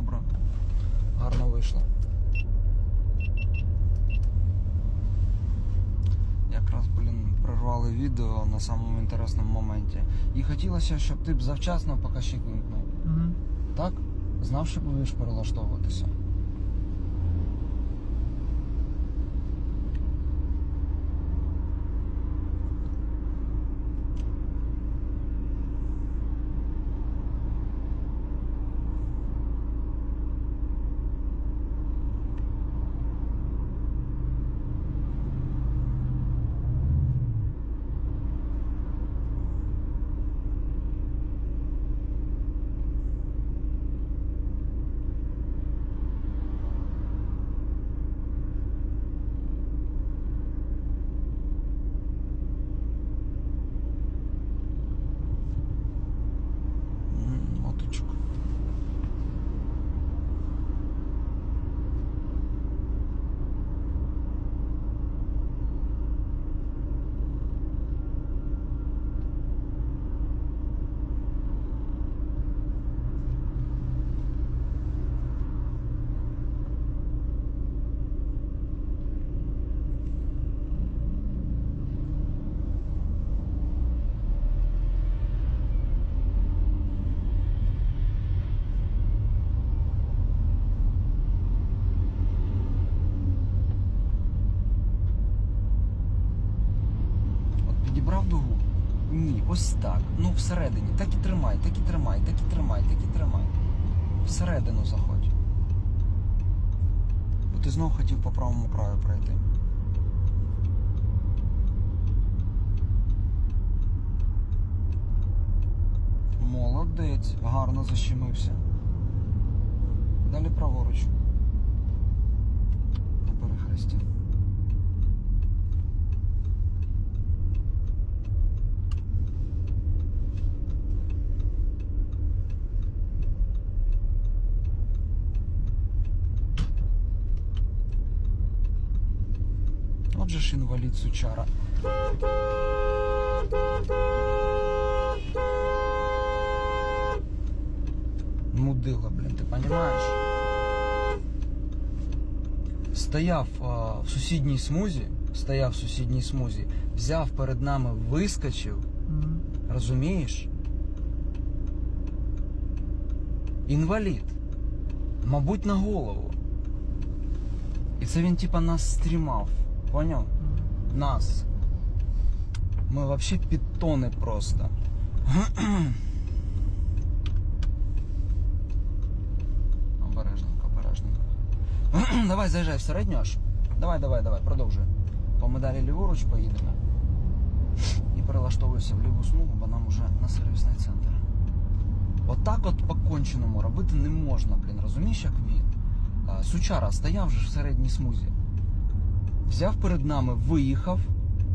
добре. Гарно вийшло. Якраз, блін, прервали відео на самому інтересному моменті. І хотілося, щоб ти б завчасно показчик вимкнув. Угу. Так? Знав, що будеш перелаштовуватися. Ні, ось так. Ну, всередині. Так і тримай, так і тримай, так і тримай, так і тримай. Всередину заходь. Бо ти знову хотів по правому краю пройти. Молодець, гарно защемився. Далі праворуч. На перехресті. Отже ж інвалід сучара. Мудила, блін, ти розумієш? Стояв а, в сусідній смузі, стояв в сусідній смузі, взяв перед нами, вискочив, Угу. розумієш? Інвалід. Мабуть, на голову. І це він типа нас стрімав. Поняв? Нас. Ми вообще підтони просто. Обережненько, обережненько. давай заїжджай в середню аж. Давай, давай, давай, продовжуй. По медалі ліворуч поїдемо. І перелаштовуйся в ліву смугу, бо нам уже на сервісний центр. Отак от по конченому робити не можна, блін, розумієш, як він? А, Сучара стояв же ж в середній смузі. Взяв перед нами, виїхав,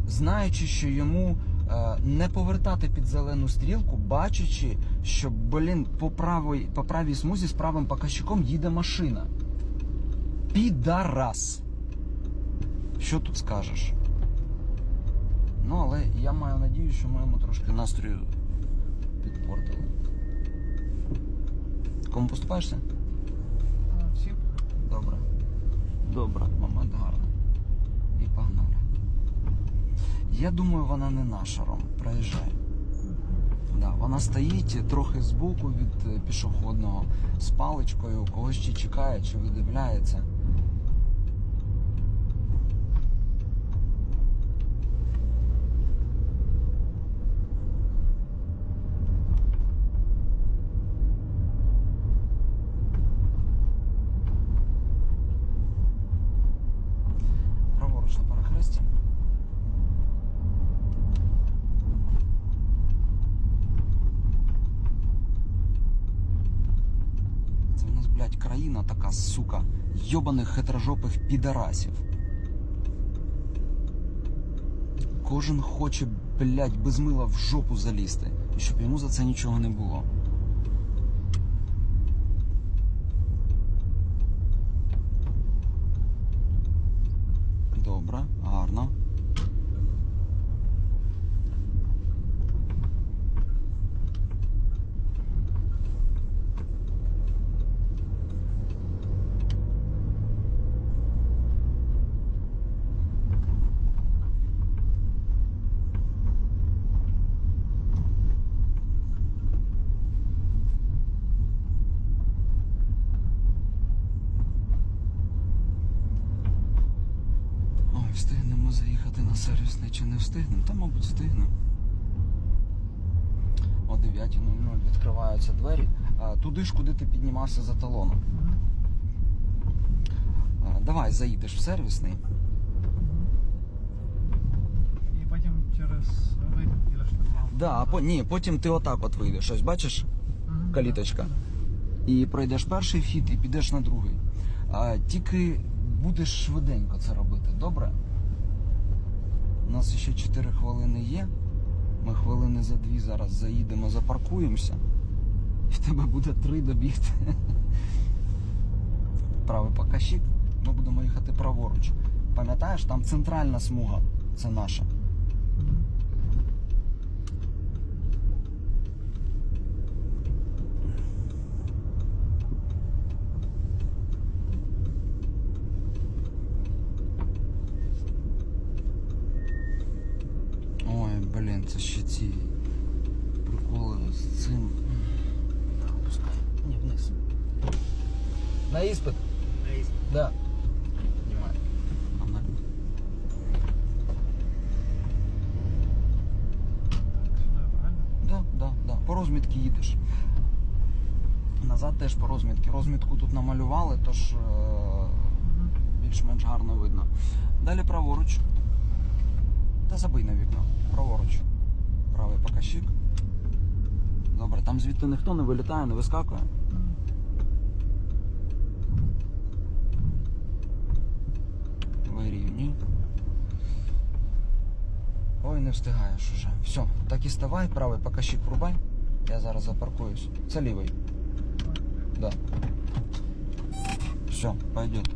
знаючи, що йому е, не повертати під зелену стрілку, бачачи, що, блін, по правій, по правій смузі з правим показчиком їде машина. Підарас. Що тут скажеш? Ну, але я маю надію, що ми йому трошки настрою підпортили. Кому поступаєшся? Всі? Добре. Добре, момент гарний. І погнали. Я думаю, вона не наша, Ром. Проїжджай. Да, вона стоїть трохи збоку від е, пішохідного з паличкою, когось чи чекає, чи видивляється. Праворуч на перехресті. Це у нас, блядь, країна така, сука, йобаних хитрожопих підарасів. Кожен хоче, блядь, без мила в жопу залізти, і щоб йому за це нічого не було. Добре, гарно. На сервісний чи не встигнемо? Та, мабуть, встигнемо. О 9.00 відкриваються двері. А, туди ж, куди ти піднімався за талоном. А, давай заїдеш в сервісний. І потім через вихід їдеш на. Да, а по, ні, потім ти отак от вийдеш. Ось бачиш? Каліточка. І пройдеш перший вхід і підеш на другий. А, тільки будеш швиденько це робити, добре? У нас ще 4 хвилини є. Ми хвилини за дві зараз заїдемо, запаркуємося. І в тебе буде три добігти. Правий покащик. Ми будемо їхати праворуч. Пам'ятаєш, там центральна смуга. Це наша. Це ще ці приколи з цим. Так. Ні, вниз. На іспит? Да. Ага. Сюди, правильно? Да, да, да. По розмітки їдеш. Назад теж по розмітки. Розмітку тут намалювали, тож е, більш-менш гарно видно. Далі праворуч. Та забий на вікно. Праворуч. Правий покащик. Добре, там звідти ніхто не вилітає, не вискакує. Мгм. Ви рівні. Ой, не встигаєш уже. Все, так і ставай, правий покащик врубай. Я зараз запаркуюсь. Це лівий. Да. Все, пойдет.